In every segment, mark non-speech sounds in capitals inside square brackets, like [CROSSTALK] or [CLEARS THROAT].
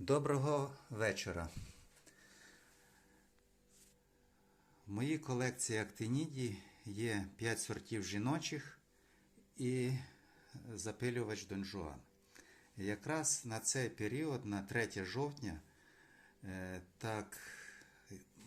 Доброго вечора. В моїй колекції актиніді є 5 сортів жіночих і запилювач Дон Жуан. Якраз на цей період, на 3 жовтня, е, так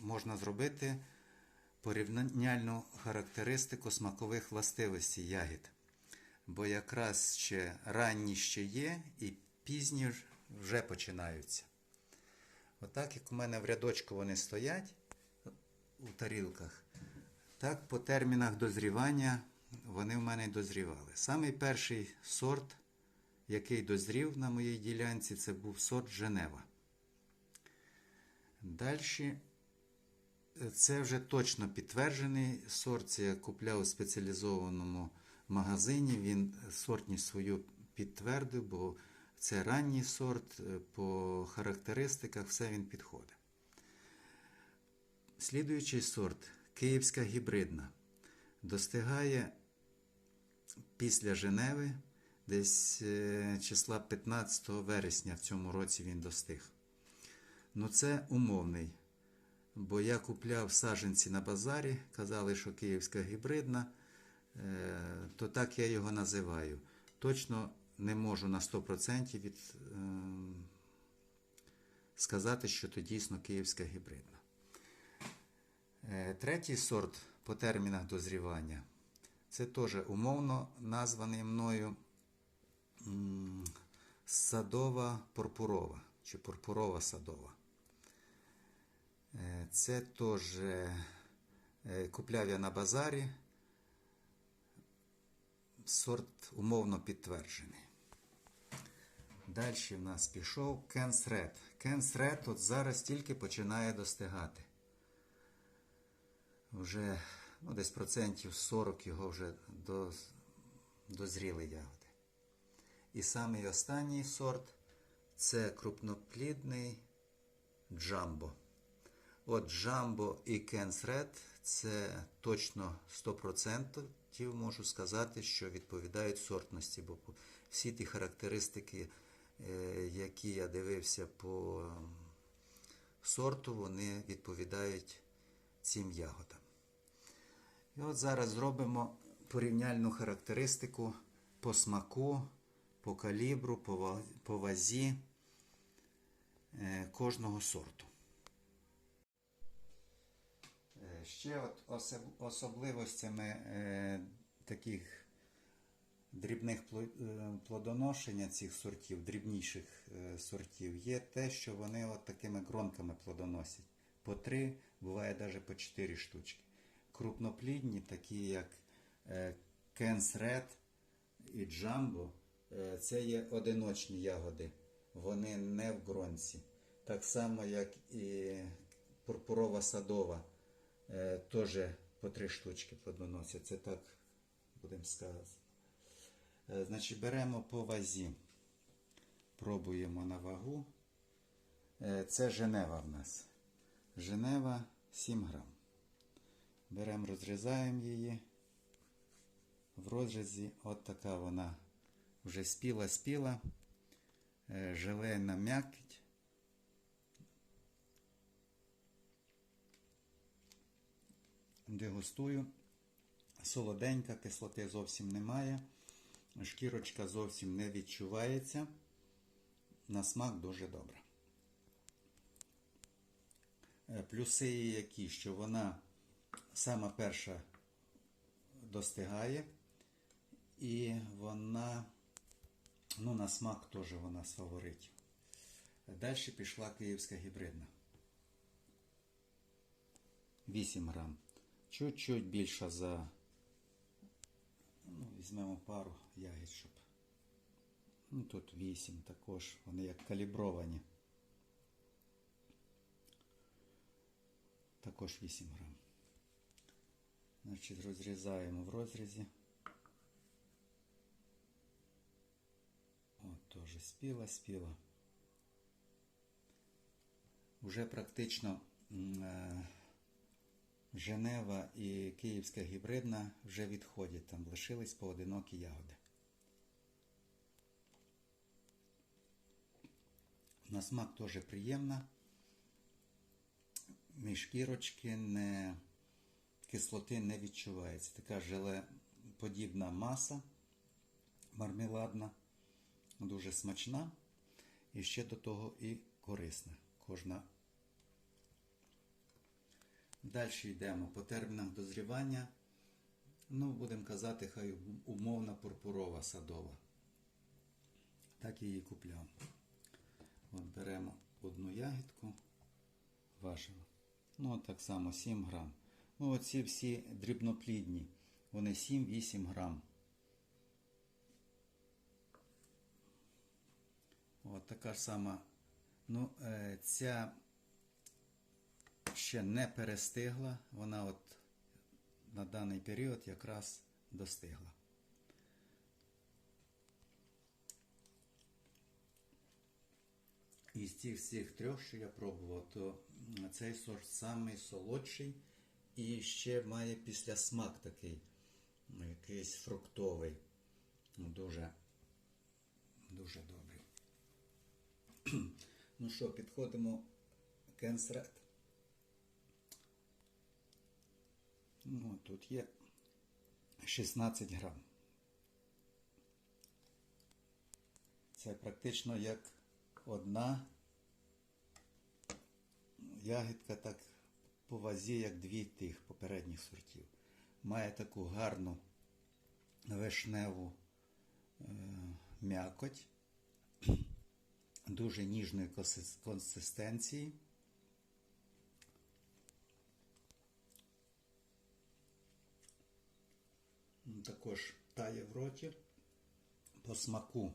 можна зробити порівняльну характеристику смакових властивостей ягід. Бо якраз ще ранні ще є і пізні ж- вже починаються. Отак, як у мене в рядочку вони стоять у тарілках, так по термінах дозрівання вони в мене й дозрівали. Самий перший сорт, який дозрів на моїй ділянці, це був сорт Женева. Далі це вже точно підтверджений сорт. Це я купляв у спеціалізованому магазині. Він сортність свою підтвердив, бо це ранній сорт, е, по характеристиках все він підходить. Слідуючий сорт Київська гібридна. Достигає після Женеви, десь е, числа 15 вересня в цьому році він достиг. Ну це умовний. Бо я купляв саджанці на базарі, казали, що київська гібридна, е, то так я його називаю. Точно не можу на 100% від, е, сказати, що то дійсно київська гібридна. Е, Третій сорт по термінах дозрівання це теж умовно названий мною м, садова пурпурова чи пурпурова садова. Е, Це теж е, купляв я на базарі. Сорт умовно підтверджений. Далі в нас пішов Кенс Ред. Кенс Ред от зараз тільки починає достигати. Вже ну, десь процентів 40 його вже до, дозріли ягоди. І самий останній сорт це крупноплідний джамбо. От Джамбо і Кенс Ред це точно 100% можу сказати, що відповідають сортності, бо всі ті характеристики, які я дивився по сорту, вони відповідають цим ягодам. І от зараз зробимо порівняльну характеристику по смаку, по калібру, по вазі е, кожного сорту. Е, Ще от особливостями е, таких дрібних е, плодоношення цих сортів, дрібніших е, сортів, є те, що вони от такими гронками плодоносять. По три, буває навіть по чотири штучки. Крупноплідні, такі як Кенс Ред і Джамбо, е, це є одиночні ягоди. Вони не в гронці. Так само, як і пурпурова садова теж по три штучки плодоносять. Це так будемо сказати. Е, Значить, беремо по вазі. Пробуємо на вагу. Е, Це Женева в нас. Женева 7 грам. Беремо, розрізаємо її. В розрізі от така вона вже спіла-спіла. Е, Желейна м'якіть. Дегустую. Солоденька, кислоти зовсім немає. Шкірочка зовсім не відчувається. На смак дуже добре. Плюси які, що вона сама перша достигає, і вона, ну, на смак теж вона з фаворитів. Далі пішла київська гібридна. 8 грам. Чуть-чуть більша за. Ну, візьмемо пару ягід, щоб. Ну, тут 8 також. Вони як калібровані. Також 8 грам. Значить, розрізаємо в розрізі. От, теж спіла, спіла. Уже практично е, Женева і Київська гібридна вже відходять. Там лишились поодинокі ягоди. На смак теж приємна. Ні шкірочки, не кислоти не відчувається. Така желеподібна маса мармеладна, дуже смачна і ще до того і корисна. Кожна. Далі йдемо по термінах дозрівання. Ну, будемо казати, хай умовна пурпурова садова. Так її купляв. От беремо одну ягідку, важимо. Ну, от так само 7 грам. Ну, оці всі дрібноплідні, вони 7-8 грам. От така ж сама. Ну, е, ця ще не перестигла, вона от на даний період якраз достигла. Із цих всіх трьох, що я пробував, то цей сорт самий солодший і ще має післясмак такий, ну, якийсь фруктовий. Ну, Дуже, дуже добрий. [CLEARS THROAT] Ну що, підходимо кенсред. Ну, тут є 16 грам. Це практично як одна ягідка так по вазі, як дві тих попередніх сортів. Має таку гарну вишневу е, м'якоть, дуже ніжної консистенції. Також тає в роті по смаку.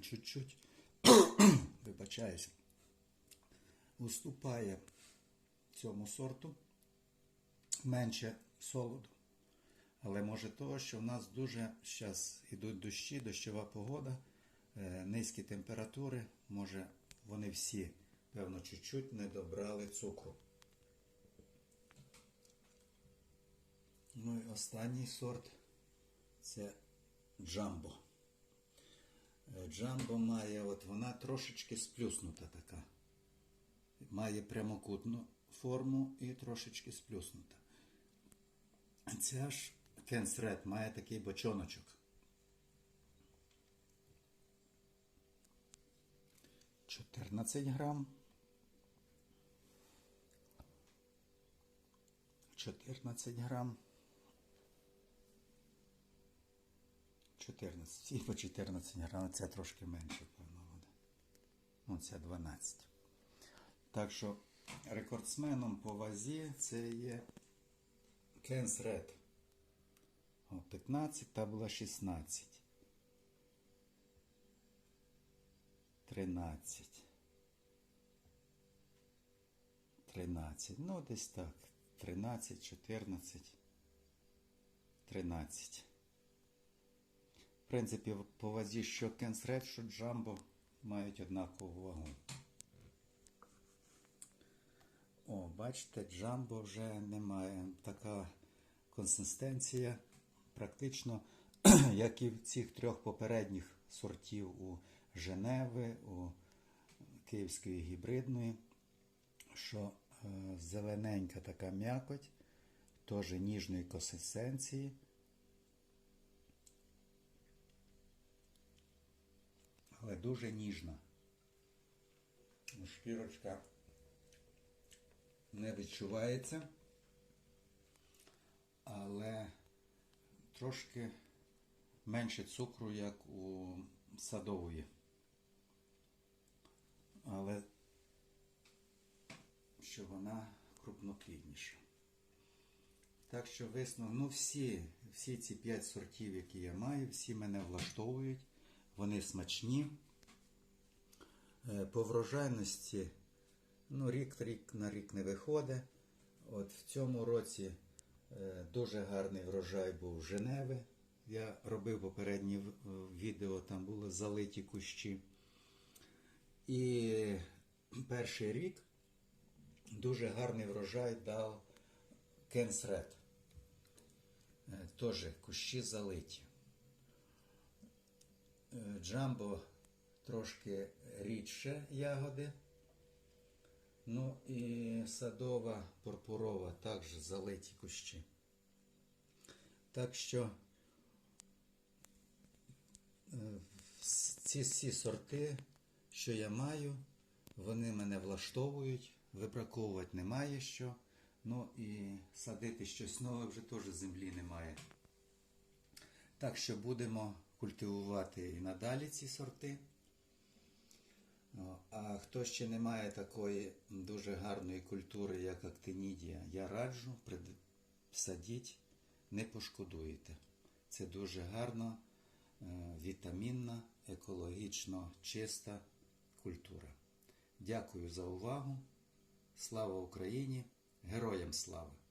Чуть-чуть, [COUGHS] вибачаюсь, уступає цьому сорту менше солоду. Але може того, що в нас дуже зараз йдуть дощі, дощова погода, е, низькі температури, може вони всі, певно, чуть-чуть не добрали цукру. Ну і останній сорт це джамбо. Е, Джамбо має, от вона трошечки сплюснута така. Має прямокутну форму і трошечки сплюснута. Ця ж кенсред має такий бочоночок. Чотирнадцять грам. Чотирнадцять грам. 14. Всі по 14 грам, це трошки менше, певно, буде. Ну, це 12. Так що рекордсменом по вазі це є Кенс Ред. 15, та була 16. 13. 13. Ну, десь так. 13, 14, 13. В принципі, по вазі що Кенсред, що Джамбо мають однакову вагу. О, бачите, Джамбо вже немає. Така консистенція, практично, [CLEARS THROAT] як і в цих трьох попередніх сортів у Женеви, у Київської гібридної, що е, зелененька така м'якоть, теж ніжної консистенції. Але дуже ніжна. Шкірочка не відчувається, але трошки менше цукру, як у садової. Але що вона крупноплідніша. Так що висновок, ну всі, всі ці п'ять сортів, які я маю, всі мене влаштовують. Вони смачні. Е, По врожайності, ну, рік рік на рік не виходить. От в цьому році е, дуже гарний врожай був Женеви. Я робив попереднє відео, там були залиті кущі. І перший рік дуже гарний врожай дав Кенсред. Е, Теж кущі залиті. Е, Джамбо трошки рідше ягоди. Ну і садова, пурпурова також залиті кущі. Так що е, ці всі сорти, що я маю, вони мене влаштовують, вибраковувати немає що. Ну і садити щось нове вже теж землі немає. Так що будемо культивувати і надалі ці сорти. А хто ще не має такої дуже гарної культури, як актинідія, я раджу садіть, не пошкодуєте. Це дуже гарна, е, вітамінна, екологічно чиста культура. Дякую за увагу. Слава Україні! Героям слава!